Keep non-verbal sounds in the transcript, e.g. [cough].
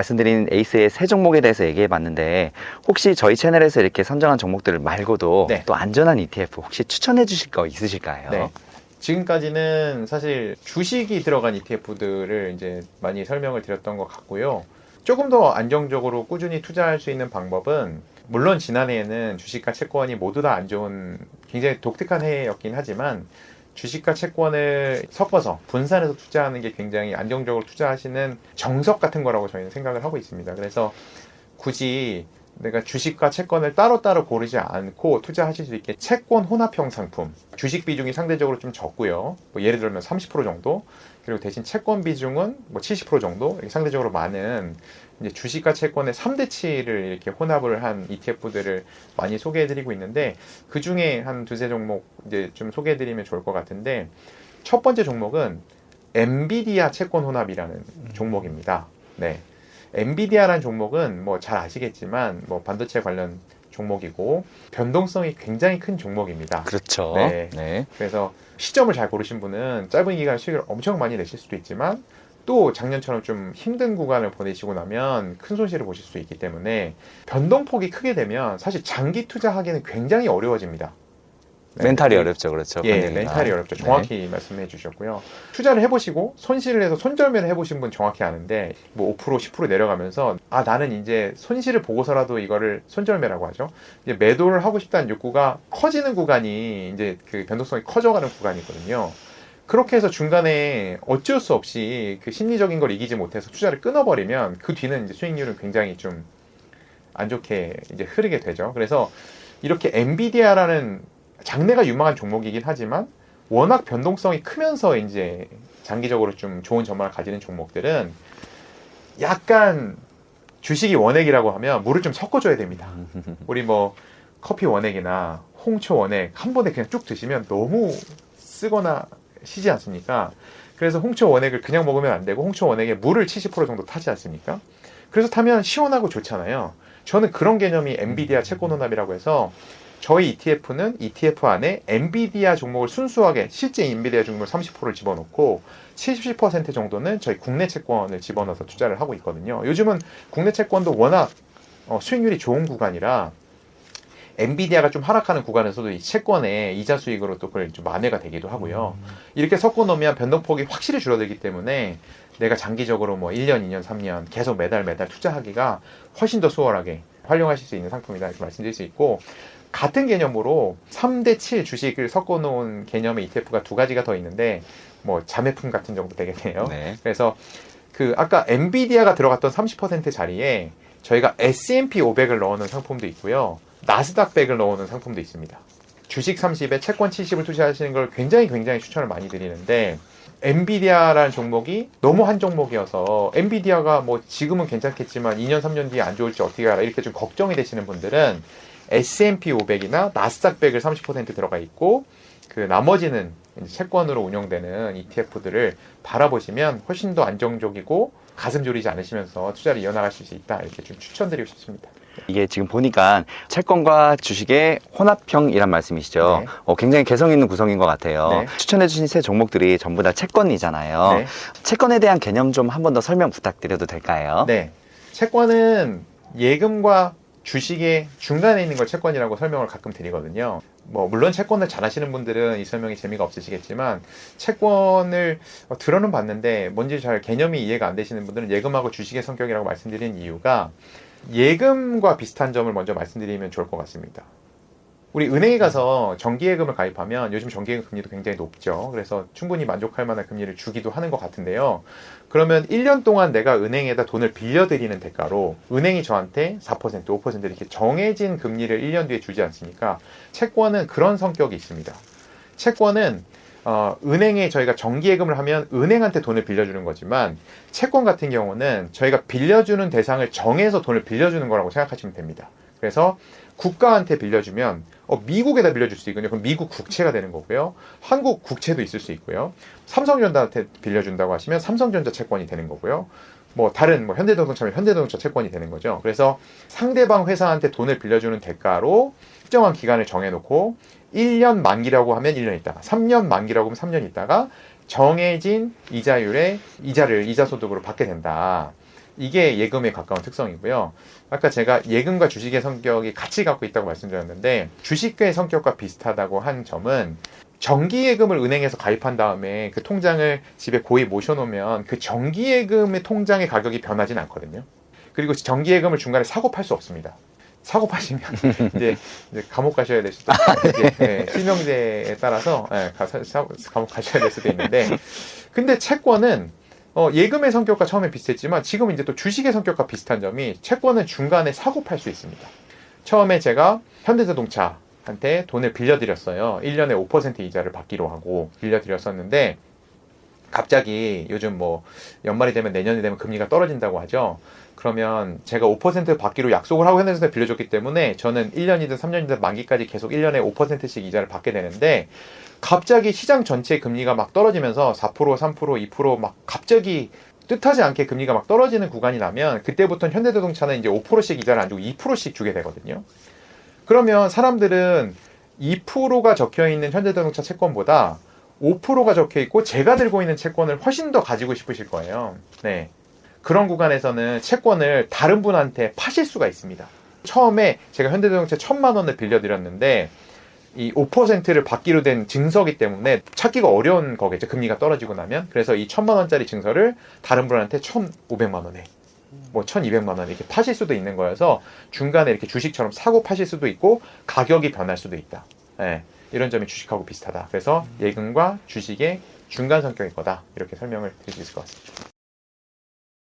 말씀드린 에이스의 세 종목에 대해서 얘기해 봤는데 혹시 저희 채널에서 이렇게 선정한 종목들 말고도 네. 또 안전한 ETF 혹시 추천해 주실 거 있으실까요? 네. 지금까지는 사실 주식이 들어간 ETF들을 이제 많이 설명을 드렸던 것 같고요. 조금 더 안정적으로 꾸준히 투자할 수 있는 방법은 물론 지난해에는 주식과 채권이 모두 다 안 좋은 굉장히 독특한 해였긴 하지만 주식과 채권을 섞어서 분산해서 투자하는 게 굉장히 안정적으로 투자하시는 정석 같은 거라고 저희는 생각을 하고 있습니다. 그래서 굳이 내가 주식과 채권을 따로따로 고르지 않고 투자하실 수 있게 채권 혼합형 상품 주식 비중이 상대적으로 좀 적고요 뭐 예를 들면 30% 정도 그리고 대신 채권 비중은 뭐 70% 정도 상대적으로 많은 이제 주식과 채권의 3대치를 이렇게 혼합을 한 ETF들을 많이 소개해드리고 있는데 그 중에 한 두세 종목 이제 좀 소개해드리면 좋을 것 같은데 첫 번째 종목은 엔비디아 채권 혼합이라는 종목입니다. 네. 엔비디아라는 종목은 뭐 잘 아시겠지만 뭐 반도체 관련 종목이고 변동성이 굉장히 큰 종목입니다. 그렇죠. 네. 네. 그래서 시점을 잘 고르신 분은 짧은 기간 수익을 엄청 많이 내실 수도 있지만 또 작년처럼 좀 힘든 구간을 보내시고 나면 큰 손실을 보실 수 있기 때문에 변동폭이 크게 되면 사실 장기 투자하기는 굉장히 어려워집니다. 네. 멘탈이 어렵죠. 그렇죠. 예, 관리가. 멘탈이 어렵죠. 네. 정확히 말씀해 주셨고요. 투자를 해보시고 손실을 해서 손절매를 해보신 분 정확히 아는데 뭐 5% 10% 내려가면서 아 나는 이제 손실을 보고서라도 이거를 손절매라고 하죠. 이제 매도를 하고 싶다는 욕구가 커지는 구간이 이제 그 변동성이 커져가는 구간이거든요. 그렇게 해서 중간에 어쩔 수 없이 그 심리적인 걸 이기지 못해서 투자를 끊어버리면 그 뒤는 이제 수익률은 굉장히 좀 안 좋게 이제 흐르게 되죠. 그래서 이렇게 엔비디아라는 장래가 유망한 종목이긴 하지만 워낙 변동성이 크면서 이제 장기적으로 좀 좋은 전망을 가지는 종목들은 약간 주식이 원액이라고 하면 물을 좀 섞어줘야 됩니다. [laughs] 우리 뭐 커피 원액이나 홍초 원액 한 번에 그냥 쭉 드시면 너무 쓰거나 시지 않습니까? 그래서 홍초 원액을 그냥 먹으면 안 되고 홍초 원액에 물을 70% 정도 타지 않습니까? 그래서 타면 시원하고 좋잖아요. 저는 그런 개념이 엔비디아 채권 혼합이라고 해서 저희 ETF는 ETF 안에 엔비디아 종목을 순수하게 실제 엔비디아 종목을 30%를 집어넣고 70% 정도는 저희 국내 채권을 집어넣어서 투자를 하고 있거든요. 요즘은 국내 채권도 워낙 어, 수익률이 좋은 구간이라 엔비디아가 좀 하락하는 구간에서도 이 채권의 이자 수익으로 또 그걸 좀 만회가 되기도 하고요. 이렇게 섞어 놓으면 변동폭이 확실히 줄어들기 때문에 내가 장기적으로 뭐 1년, 2년, 3년 계속 매달 매달 투자하기가 훨씬 더 수월하게 활용하실 수 있는 상품이다 이렇게 말씀드릴 수 있고 같은 개념으로 3대 7 주식을 섞어 놓은 개념의 ETF가 두 가지가 더 있는데 뭐 자매품 같은 정도 되겠네요. 네. 그래서 그 아까 엔비디아가 들어갔던 30% 자리에 저희가 S&P 500을 넣어놓은 상품도 있고요. 나스닥 100을 넣어놓은 상품도 있습니다. 주식 30에 채권 70을 투자하시는 걸 굉장히 굉장히 추천을 많이 드리는데 엔비디아라는 종목이 너무 한 종목이어서 엔비디아가 뭐 지금은 괜찮겠지만 2년 3년 뒤에 안 좋을지 어떻게 알아 이렇게 좀 걱정이 되시는 분들은 S&P 500이나 나스닥 100을 30% 들어가 있고 그 나머지는 채권으로 운영되는 ETF들을 바라보시면 훨씬 더 안정적이고 가슴 졸이지 않으시면서 투자를 이어나가실 수 있다 이렇게 좀 추천드리고 싶습니다. 이게 지금 보니까 채권과 주식의 혼합형이란 말씀이시죠. 네. 어, 굉장히 개성 있는 구성인 것 같아요. 네. 추천해주신 세 종목들이 전부 다 채권이잖아요. 네. 채권에 대한 개념 좀 한 번 더 설명 부탁드려도 될까요? 네. 채권은 예금과 주식의 중간에 있는 걸 채권이라고 설명을 가끔 드리거든요. 뭐 물론 채권을 잘 하시는 분들은 이 설명이 재미가 없으시겠지만 채권을 어, 들어는 봤는데 뭔지 잘 개념이 이해가 안 되시는 분들은 예금하고 주식의 성격이라고 말씀드리는 이유가 예금과 비슷한 점을 먼저 말씀드리면 좋을 것 같습니다. 우리 은행에 가서 정기예금을 가입하면 요즘 정기예금 금리도 굉장히 높죠. 그래서 충분히 만족할 만한 금리를 주기도 하는 것 같은데요. 그러면 1년 동안 내가 은행에다 돈을 빌려드리는 대가로 은행이 저한테 4%, 5% 이렇게 정해진 금리를 1년 뒤에 주지 않습니까? 채권은 그런 성격이 있습니다. 채권은 어, 은행에 저희가 정기예금을 하면 은행한테 돈을 빌려주는 거지만 채권 같은 경우는 저희가 빌려주는 대상을 정해서 돈을 빌려주는 거라고 생각하시면 됩니다. 그래서 국가한테 빌려주면 어, 미국에다 빌려줄 수 있거든요. 그럼 미국 국채가 되는 거고요. 한국 국채도 있을 수 있고요. 삼성전자한테 빌려준다고 하시면 삼성전자 채권이 되는 거고요. 뭐 다른 뭐 현대자동차면 현대자동차 채권이 되는 거죠. 그래서 상대방 회사한테 돈을 빌려주는 대가로 특정한 기간을 정해놓고 1년 만기라고 하면 1년 있다가 3년 만기라고 하면 3년 있다가 정해진 이자율의 이자를 이자 소득으로 받게 된다. 이게 예금에 가까운 특성이고요. 아까 제가 예금과 주식의 성격이 같이 갖고 있다고 말씀드렸는데 주식의 성격과 비슷하다고 한 점은 정기예금을 은행에서 가입한 다음에 그 통장을 집에 고이 모셔놓으면 그 정기예금의 통장의 가격이 변하진 않거든요. 그리고 정기예금을 중간에 사고 팔 수 없습니다. 사고 파시면 [laughs] 이제, 이제 감옥 가셔야 될 수도 이제, 예, 실명제에 따라서 예, 가, 감옥 가셔야 될 수도 있는데 근데 채권은 어, 예금의 성격과 처음에 비슷했지만 지금 이제 또 주식의 성격과 비슷한 점이 채권은 중간에 사고 팔 수 있습니다. 처음에 제가 현대자동차 한테 돈을 빌려드렸어요. 1년에 5% 이자를 받기로 하고 빌려드렸었는데 갑자기 요즘 뭐 연말이 되면 내년이 되면 금리가 떨어진다고 하죠. 그러면 제가 5% 받기로 약속을 하고 현대에서 빌려줬기 때문에 저는 1년이든 3년이든 만기까지 계속 1년에 5%씩 이자를 받게 되는데 갑자기 시장 전체 금리가 막 떨어지면서 4%, 3%, 2%막 갑자기 뜻하지 않게 금리가 막 떨어지는 구간이 나면 그때부터는 현대자동차는 이제 5%씩 이자를 안 주고 2%씩 주게 되거든요. 그러면 사람들은 2%가 적혀 있는 현대자동차 채권보다 5%가 적혀 있고 제가 들고 있는 채권을 훨씬 더 가지고 싶으실 거예요. 네. 그런 구간에서는 채권을 다른 분한테 파실 수가 있습니다. 처음에 제가 현대자동차 천만 원을 빌려드렸는데 이 5%를 받기로 된 증서기 때문에 찾기가 어려운 거겠죠. 금리가 떨어지고 나면. 그래서 이 천만 원짜리 증서를 다른 분한테 1,500만 원에 뭐 1,200만 원 이렇게 파실 수도 있는 거여서 중간에 이렇게 주식처럼 사고 파실 수도 있고 가격이 변할 수도 있다. 예, 이런 점이 주식하고 비슷하다. 그래서 예금과 주식의 중간 성격일 거다. 이렇게 설명을 드릴 수 있을 것 같습니다.